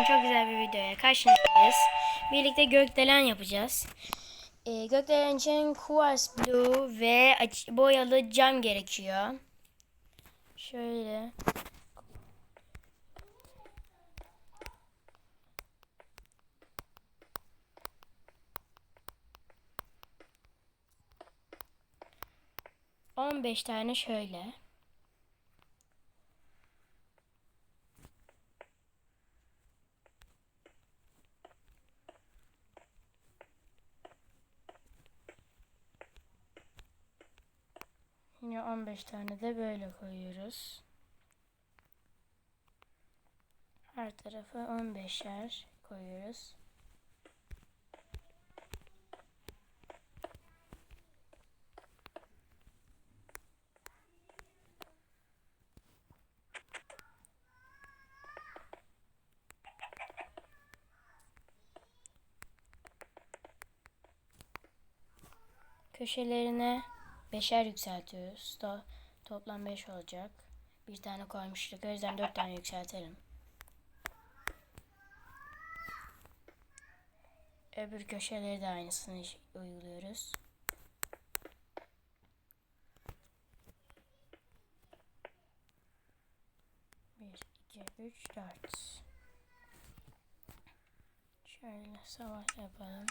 Bugün çok güzel bir videoya karşınızdayız. Birlikte gökdelen yapacağız. Ee, gökdelen için Quartz Blue ve boyalı cam gerekiyor. Şöyle. On beş tane şöyle. Yine 15 tane de böyle koyuyoruz. Her tarafa 15'er koyuyoruz. Köşelerine beşer yükseltiyoruz. Da toplam 5 olacak. Bir tane koymuştuk. O yüzden 4 tane yükseltelim. Öbür köşeleri de aynısını uyguluyoruz. Bir, iki, üç, dört. Şöyle savaş yapalım.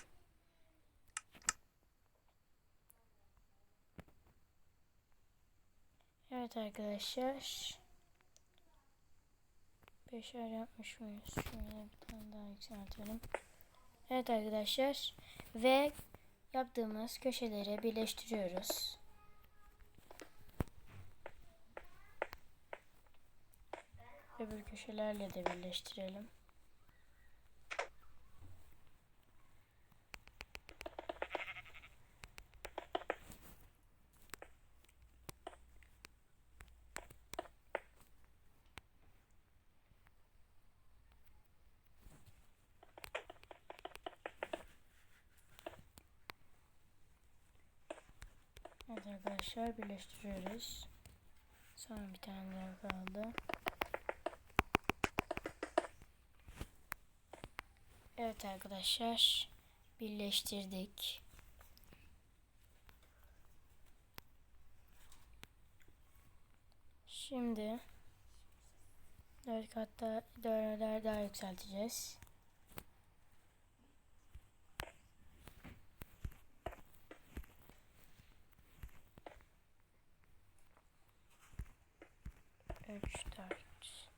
Evet arkadaşlar. Beşer yapmış mıyız? Şöyle bir tane daha yükseltelim. Evet arkadaşlar. Ve yaptığımız köşeleri birleştiriyoruz. Öbür köşelerle de birleştirelim. Evet arkadaşlar birleştiriyoruz. Son bir tane daha kaldı. Evet arkadaşlar birleştirdik. Şimdi dört katta dörder daha yükselteceğiz. Üç, dört.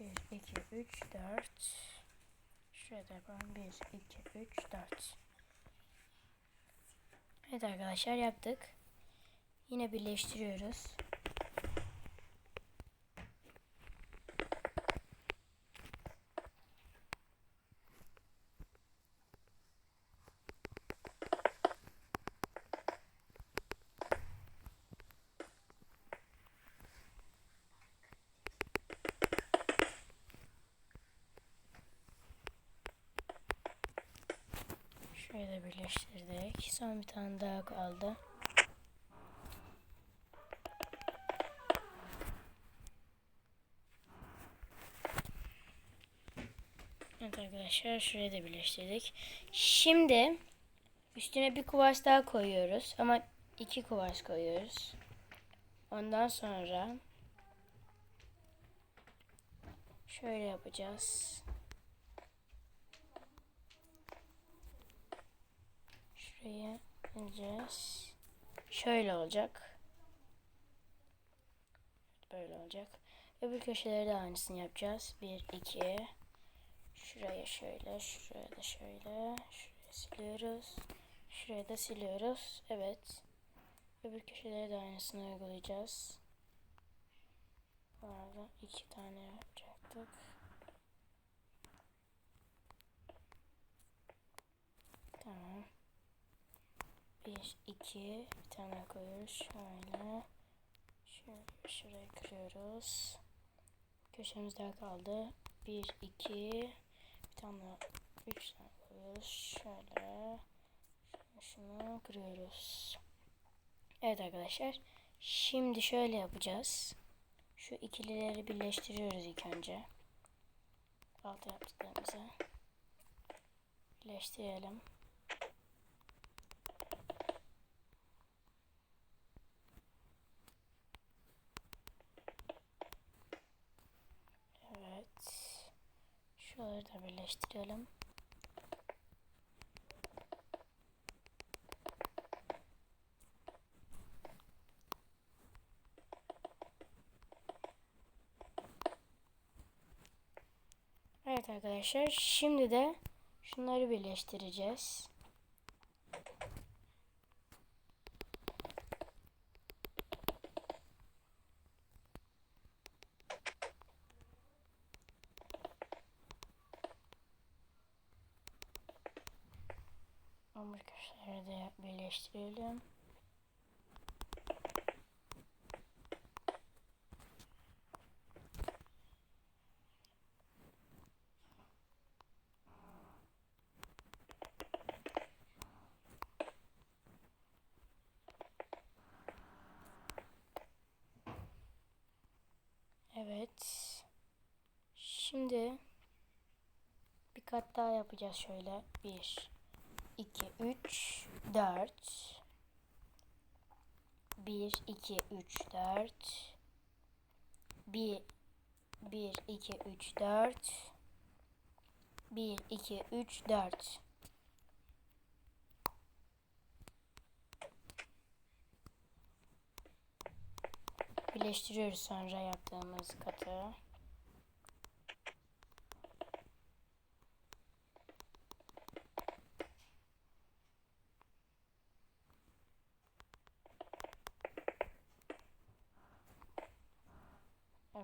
Bir, iki, üç, dört. Şuraya da yapalım. Bir, iki, üç, dört. Evet arkadaşlar yaptık. Yine birleştiriyoruz. Şöyle birleştirdik. Son bir tane daha kaldı. Evet arkadaşlar şuraya da birleştirdik. Şimdi üstüne bir kuvars daha koyuyoruz. Ama iki kuvars koyuyoruz. Ondan sonra şöyle yapacağız. Şuraya ineceğiz. Şöyle olacak. Böyle olacak. Öbür köşeleri de aynısını yapacağız. 1, 2. Şuraya şöyle, şuraya da şöyle. Şuraya siliyoruz. Şuraya da siliyoruz. Evet. Öbür köşeleri de aynısını uygulayacağız. Bu arada iki tane yapacaktık. Tamam. Bir, iki, bir tane koyuyoruz. Şöyle. Şöyle şurayı kırıyoruz. Köşemiz daha kaldı. Bir, iki, bir tane, üç tane koyuyoruz. Şöyle. Şunu, kırıyoruz. Evet arkadaşlar. Şimdi şöyle yapacağız. Şu ikilileri birleştiriyoruz ilk önce. alta yaptıklarımızı birleştirelim. Evet. Şuraları da birleştirelim. Evet arkadaşlar şimdi de şunları birleştireceğiz. De birleştirelim. Evet. Şimdi bir kat daha yapacağız şöyle. 1 2 3 4 1 2 3 4 1 1 2 3 4 1 2 3 4 Birleştiriyoruz sonra yaptığımız katı.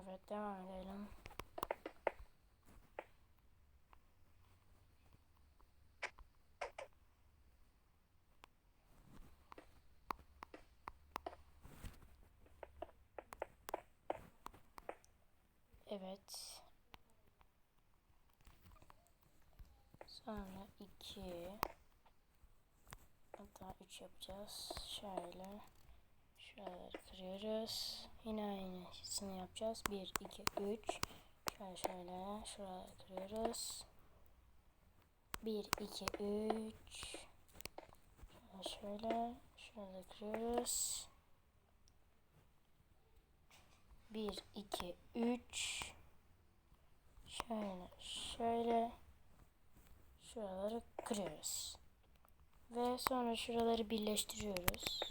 Evet devam edelim. Evet. Sonra 2 hatta 3 yapacağız. Şöyle şuraları kırıyoruz. Yine aynısını yapacağız. 1 2 3 şöyle şöyle şuraları kırıyoruz. 1 2 3 şöyle şöyle şurada kırıyoruz. 1 2 3 şöyle şöyle şuraları kırıyoruz. Ve sonra şuraları birleştiriyoruz.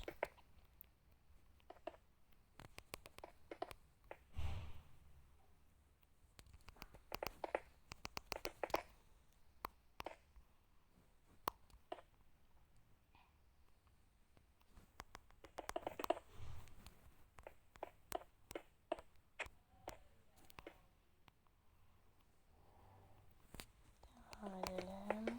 Devam edelim.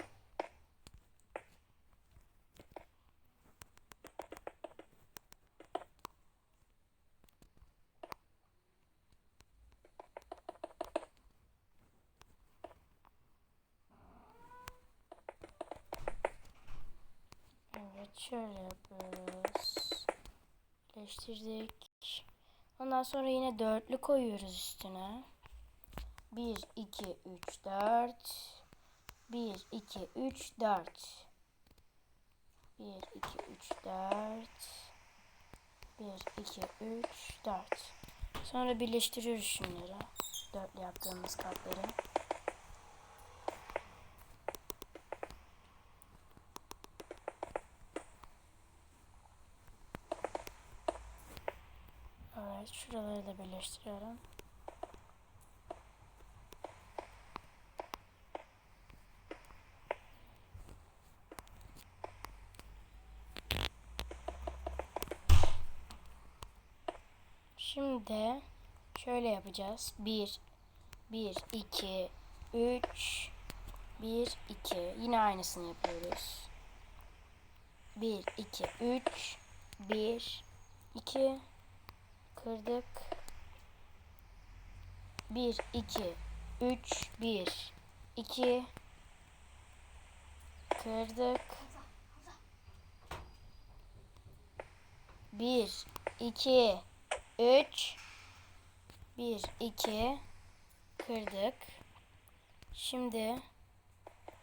Evet şöyle yapıyoruz. Birleştirdik. Ondan sonra yine dörtlü koyuyoruz üstüne. 1, 2, 3, 4. 1, 2, 3, 4. 1, 2, 3, 4. 1, 2, 3, 4. Sonra birleştiriyoruz şunları. Dörtlü yaptığımız katları. Evet, şuraları da birleştiriyorum. Şimdi şöyle yapacağız. 1 1 2 3 1 2 yine aynısını yapıyoruz. 1 2 3 1 2 kırdık. 1 2 3 1 2 kırdık. 1 2 3 1 2 kırdık. Şimdi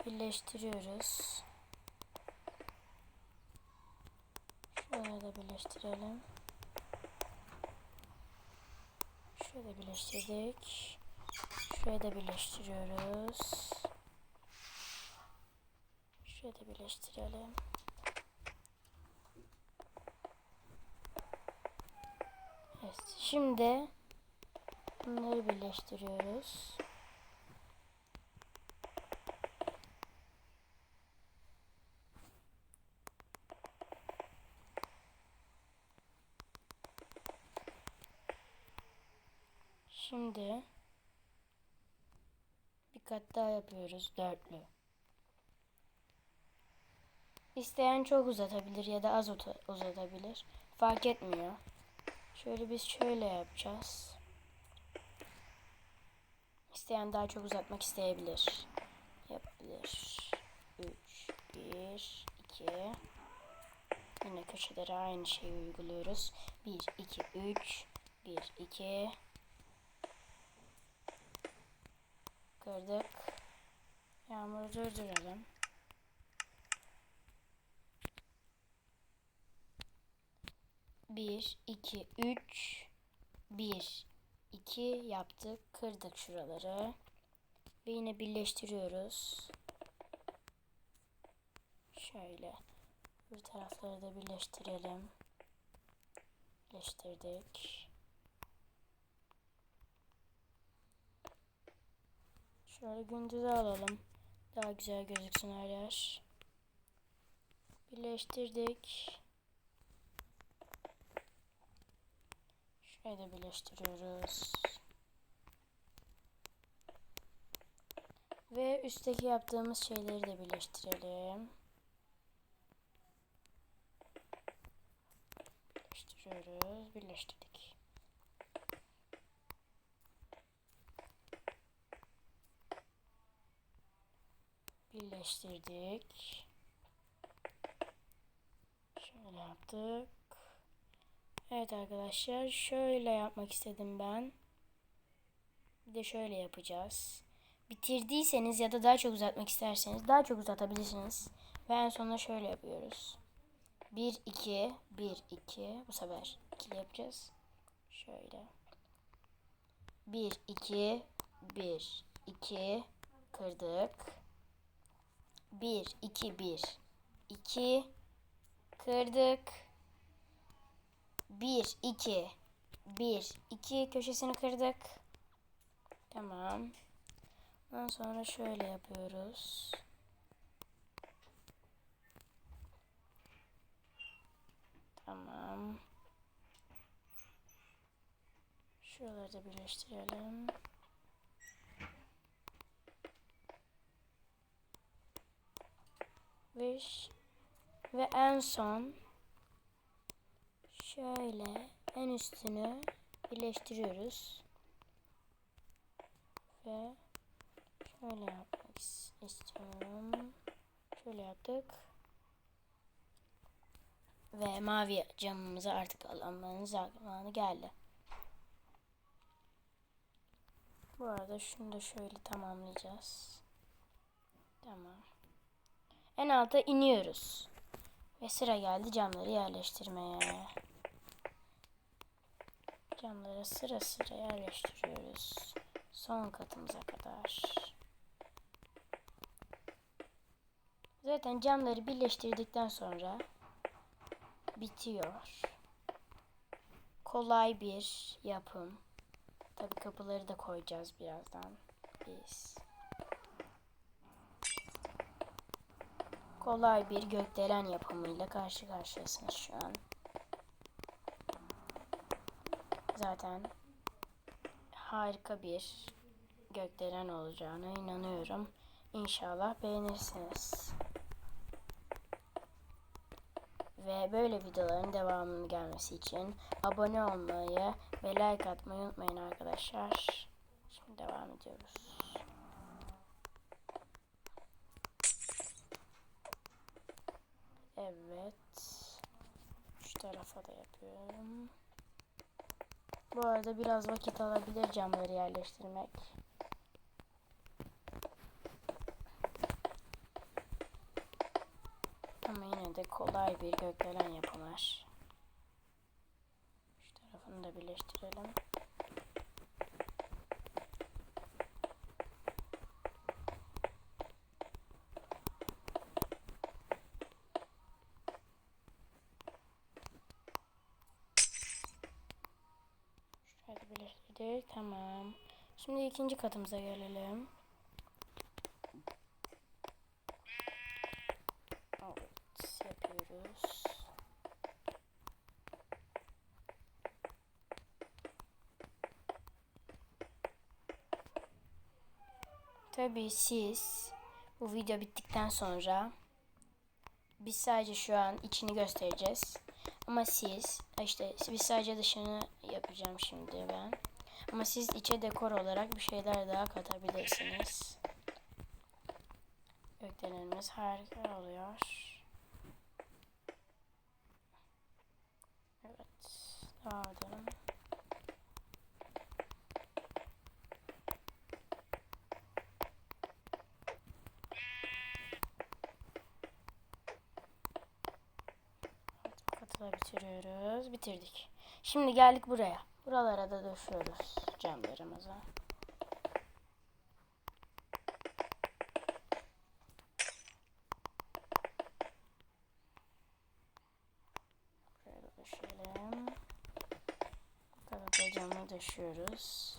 birleştiriyoruz. Da birleştirelim. Şöyle birleştirdik. Şuraya da birleştiriyoruz. Şuraya da birleştirelim. Evet. Şimdi bunları birleştiriyoruz. Şimdi bir kat daha yapıyoruz dörtlü. İsteyen çok uzatabilir ya da az uzatabilir. Fark etmiyor. Şöyle biz şöyle yapacağız. İsteyen daha çok uzatmak isteyebilir. Yapabilir. 3, 1, 2. Yine köşelere aynı şeyi uyguluyoruz. 1, 2, 3, 1, 2. Kırdık. Yağmuru durduralım. Bir, iki, üç, bir, iki yaptık. Kırdık şuraları. Ve yine birleştiriyoruz. Şöyle. Bu tarafları da birleştirelim. Birleştirdik. Şöyle gündüze alalım. Daha güzel gözüksün her yer. Birleştirdik. Şurayı da birleştiriyoruz. Ve üstteki yaptığımız şeyleri de birleştirelim. Birleştiriyoruz. Birleştirdik. Birleştirdik. Şöyle yaptık. Evet arkadaşlar şöyle yapmak istedim ben. Bir de şöyle yapacağız. Bitirdiyseniz ya da daha çok uzatmak isterseniz daha çok uzatabilirsiniz. Ve en sonunda şöyle yapıyoruz. 1 2 1 2 bu sefer 2 yapacağız. Şöyle. 1 2 1 2 kırdık. 1 2 1 2 kırdık. 1 2 1 2 köşesini kırdık. Tamam. Ondan sonra şöyle yapıyoruz. Tamam. Şuraları da birleştirelim. Ve, ve en son şöyle en üstünü birleştiriyoruz. Ve şöyle yapmak is- istiyorum. Şöyle yaptık. Ve mavi camımızı artık almanın zamanı geldi. Bu arada şunu da şöyle tamamlayacağız. Tamam. En alta iniyoruz. Ve sıra geldi camları yerleştirmeye. Camları sıra sıra yerleştiriyoruz. Son katımıza kadar. Zaten camları birleştirdikten sonra bitiyor. Kolay bir yapım. Tabi kapıları da koyacağız birazdan biz. Kolay bir gökdelen yapımıyla karşı karşıyasınız şu an. Zaten harika bir gökdelen olacağına inanıyorum. İnşallah beğenirsiniz. Ve böyle videoların devamının gelmesi için abone olmayı ve like atmayı unutmayın arkadaşlar. Şimdi devam ediyoruz. Evet. Şu tarafa da yapıyorum. Bu arada biraz vakit alabilir camları yerleştirmek. Ama yine de kolay bir gökdelen yapılır. Şu tarafını da birleştirelim. Birleştirdik. Tamam. Şimdi ikinci katımıza gelelim. Evet, yapıyoruz. Tabii siz bu video bittikten sonra biz sadece şu an içini göstereceğiz. Ama siz işte biz sadece dışını yapacağım şimdi ben. Ama siz içe dekor olarak bir şeyler daha katabilirsiniz. Gökdelenimiz harika oluyor. Evet. Devam edelim. Evet, bu katı da bitiriyoruz. Bitirdik. Şimdi geldik buraya. Buralara da döşüyoruz da döşeyelim. Bu tarafa camı döşüyoruz.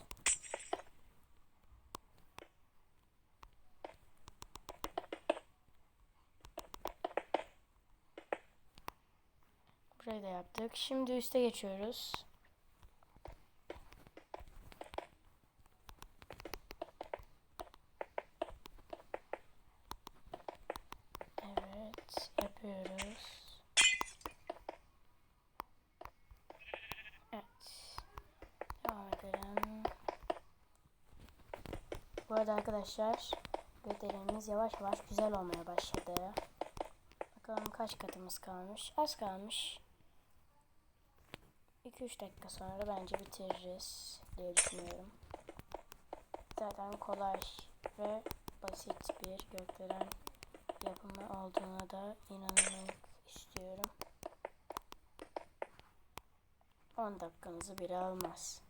Burayı da yaptık. Şimdi üste geçiyoruz. Evet, yapıyoruz. Evet. Devam edelim. Bu arada arkadaşlar gökdelenimiz yavaş yavaş güzel olmaya başladı. Bakalım kaç katımız kalmış. Az kalmış. 2-3 dakika sonra bence bitiririz diye düşünüyorum. Zaten kolay ve basit bir gökdelen yapımı olduğuna da inanmak istiyorum. 10 dakikanızı bile almaz.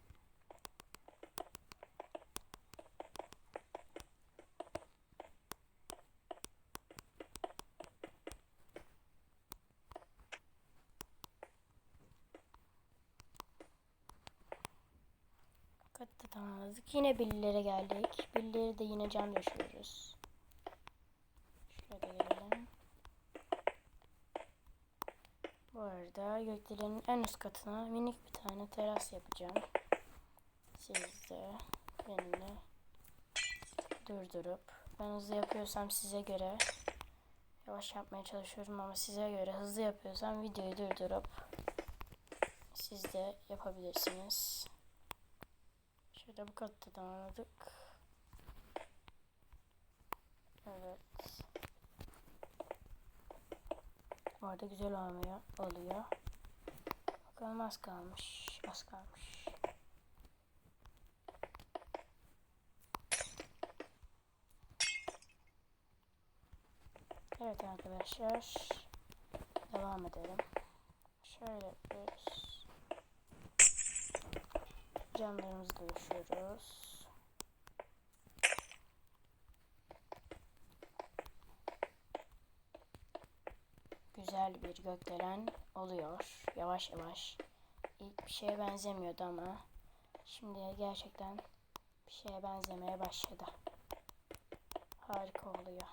Katı tamamladık. Yine billere geldik. Billeri de yine cam döşüyoruz. Şöyle gelelim. Bu arada gökdelenin en üst katına minik bir tane teras yapacağım. Siz de benimle durdurup ben hızlı yapıyorsam size göre yavaş yapmaya çalışıyorum ama size göre hızlı yapıyorsam videoyu durdurup siz de yapabilirsiniz. Şöyle bu katta tamamladık. Evet. Bu arada güzel olmuyor, oluyor. Bakalım az kalmış. Az kalmış. Evet arkadaşlar. Devam edelim. Şöyle yapıyoruz. Camlarımızı döşüyoruz. Güzel bir gökdelen oluyor. Yavaş yavaş. İlk bir şeye benzemiyordu ama şimdi gerçekten bir şeye benzemeye başladı. Harika oluyor.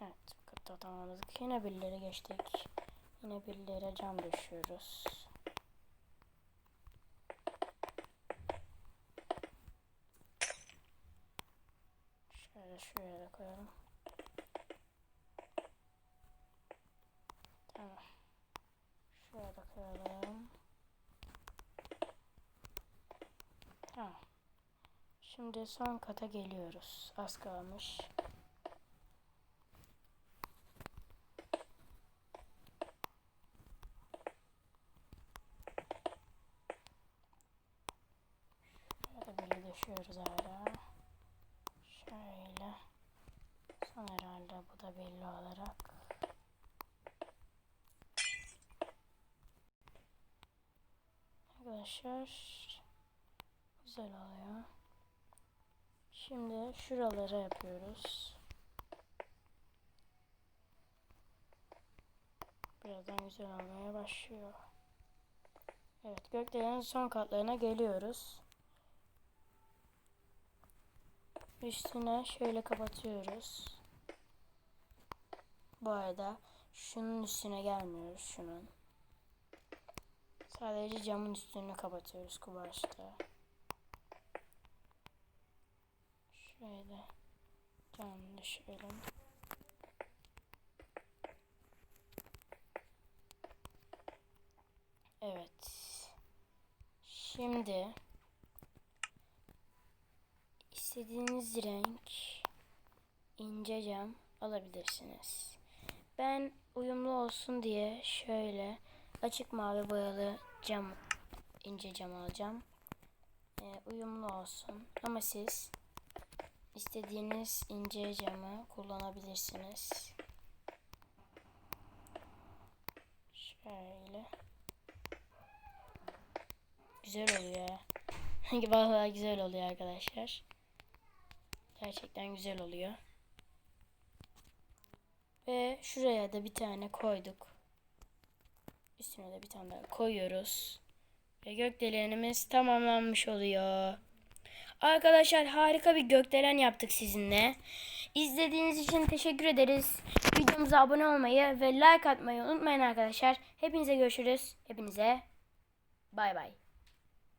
Evet, katta tamamladık. Yine birileri geçtik. Yine birileri cam düşüyoruz. Şöyle şuraya da koyalım. Tamam. Şuraya da koyalım. Tamam. Şimdi son kata geliyoruz. Az kalmış. Düşüyoruz hala. Şöyle. Son herhalde bu da belli olarak. Arkadaşlar güzel oluyor. Şimdi şuraları yapıyoruz. Birazdan güzel olmaya başlıyor. Evet gökdelenin son katlarına geliyoruz. Üstüne şöyle kapatıyoruz. Bu arada şunun üstüne gelmiyoruz şunun. Sadece camın üstünü kapatıyoruz kubaşta. Şöyle camı düşürelim. Evet. Şimdi istediğiniz renk ince cam alabilirsiniz. Ben uyumlu olsun diye şöyle açık mavi boyalı cam ince cam alacağım. Ee, uyumlu olsun. Ama siz istediğiniz ince camı kullanabilirsiniz. Şöyle. Güzel oluyor. Vallahi güzel oluyor arkadaşlar. Gerçekten güzel oluyor. Ve şuraya da bir tane koyduk. Üstüne de bir tane daha koyuyoruz. Ve gökdelenimiz tamamlanmış oluyor. Arkadaşlar harika bir gökdelen yaptık sizinle. İzlediğiniz için teşekkür ederiz. Videomuza abone olmayı ve like atmayı unutmayın arkadaşlar. Hepinize görüşürüz. Hepinize bay bay.